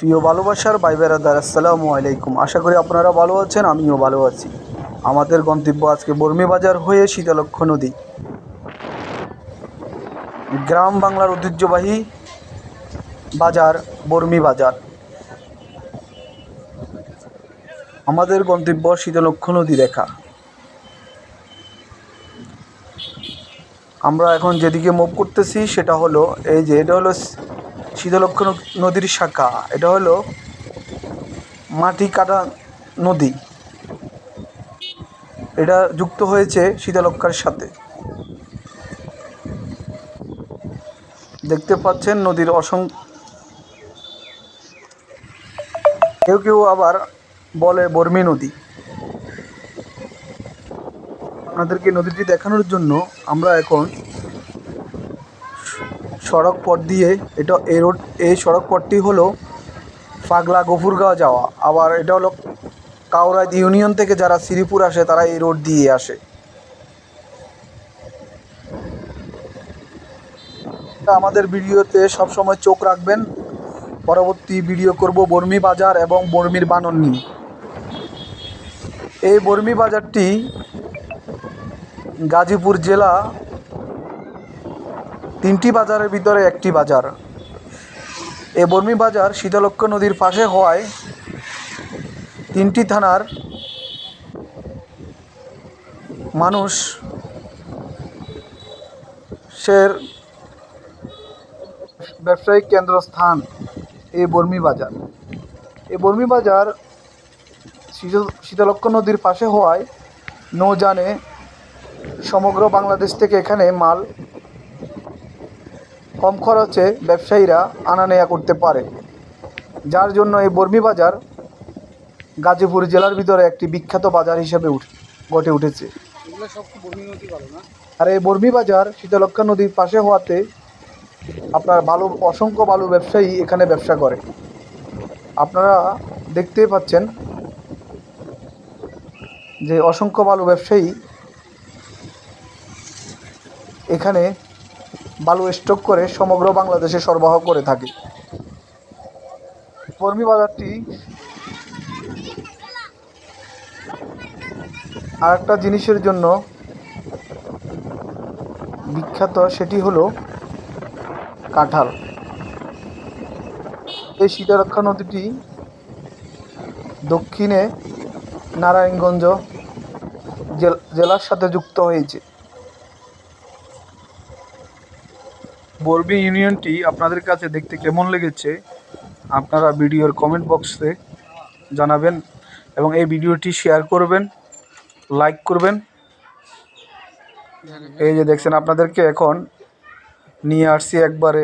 প্রিয় ভালোবাসার ভাই বেড়াদার আসসালামু আলাইকুম। আশা করি আপনারা ভালো আছেন, আমিও ভালো আছি। আমাদের গন্তব্য আজকে বর্মি বাজার হয়ে শীতলক্ষ নদী। গ্রাম বাংলার ঐতিহ্যবাহী বাজার, বর্মি বাজার। আমাদের গন্তব্য শীতলক্ষ নদী দেখা। আমরা এখন যেদিকে মুভ করতেছি, সেটা হলো, এই যে এটা হলো শীতলক্ষ ন- নদীর শাখা। এটা হলো মাটি কাটা নদী। এটা যুক্ত হয়েছে শীতলক্ষার সাথে। দেখতে পাচ্ছেন নদীর অসং কেউ কেউ আবার বলে বর্মি নদী। আপনাদেরকে নদীটি দেখানোর জন্য আমরা এখন সড়ক পথ দিয়ে এটা এই রোড, এই সড়ক পথটি হলো পাগলা গফুরগাঁও যাওয়া। আবার এটা হলো কাউরাইদ ইউনিয়ন থেকে যারা শ্রীপুর আসে, তারা এই রোড দিয়ে আসে। আমাদের ভিডিওতে সবসময় চোখ রাখবেন। পরবর্তী ভিডিও করব বর্মি বাজার এবং বর্মির বানর নিয়ে এই বর্মি বাজারটি গাজীপুর জেলা তিনটি বাজারের ভিতরে একটি বাজার। এ বর্মি বাজার শীতলক্ষ নদীর পাশে হওয়ায় তিনটি থানার মানুষ সের ব্যবসায়িক কেন্দ্রস্থান এই বর্মি বাজার। এই বর্মি বাজার শীতল- শীতলক্ষ নদীর পাশে হওয়ায় নৌযানে সমগ্র বাংলাদেশ থেকে এখানে মাল কম খরচে ব্যবসায়ীরা আনা নেয়া করতে পারে। যার জন্য এই বর্মি বাজার গাজীপুর জেলার ভিতরে একটি বিখ্যাত বাজার হিসেবে উঠে গড়ে উঠেছে। আর এই বর্মি বাজার শীতলক্ষা নদীর পাশে হওয়াতে আপনার বালু অসংখ্য বালু ব্যবসায়ী এখানে ব্যবসা করে। আপনারা দেখতেই পাচ্ছেন যে অসংখ্য বালু ব্যবসায়ী এখানে বালু স্টক করে সমগ্র বাংলাদেশে সরবরাহ করে থাকে। বর্মি বাজারটি আর একটা জিনিসের জন্য বিখ্যাত সেটি হলো কাঁঠাল। এই শীতলক্ষা নদীটি দক্ষিণে নারায়ণগঞ্জ জেল- জেলার সাথে যুক্ত হয়েছে। বর্বি ইউনিয়নটি আপনাদের কাছে দেখতে কেমন লেগেছে, আপনারা ভিডিওর কমেন্ট বক্সে জানাবেন এবং এই ভিডিওটি শেয়ার করবেন লাইক করবেন। এই যে দেখছেন, আপনাদেরকে এখন নিয়ে আসছি একবারে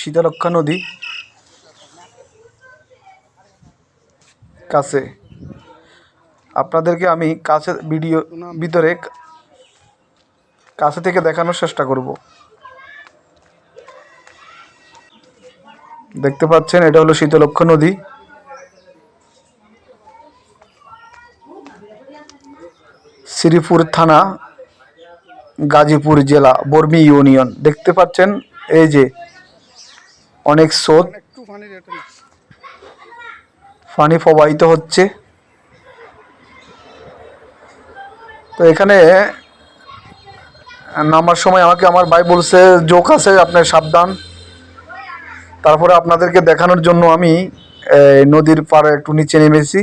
শীতলক্ষা নদী কাছে। আপনাদেরকে আমি কাছে ভিডিও ভিতরে কাছে থেকে দেখানোর চেষ্টা করব। দেখতে পাচ্ছেন, এটা হলো শীতলক্ষ নদী। শ্রীপুর থানা, গাজীপুর জেলা, বর্মি ইউনিয়ন। দেখতে পাচ্ছেন, এই যে অনেক স্রোত। পানি প্রবাহিত হচ্ছে। তো এখানে নামার সময় আমাকে আমার ভাই বলছে, জোক আছে আপনার সাবধান। তারপরে আপনাদেরকে দেখানোর জন্য আমি নদীর পাড়ে একটু নিচে নেমেছি।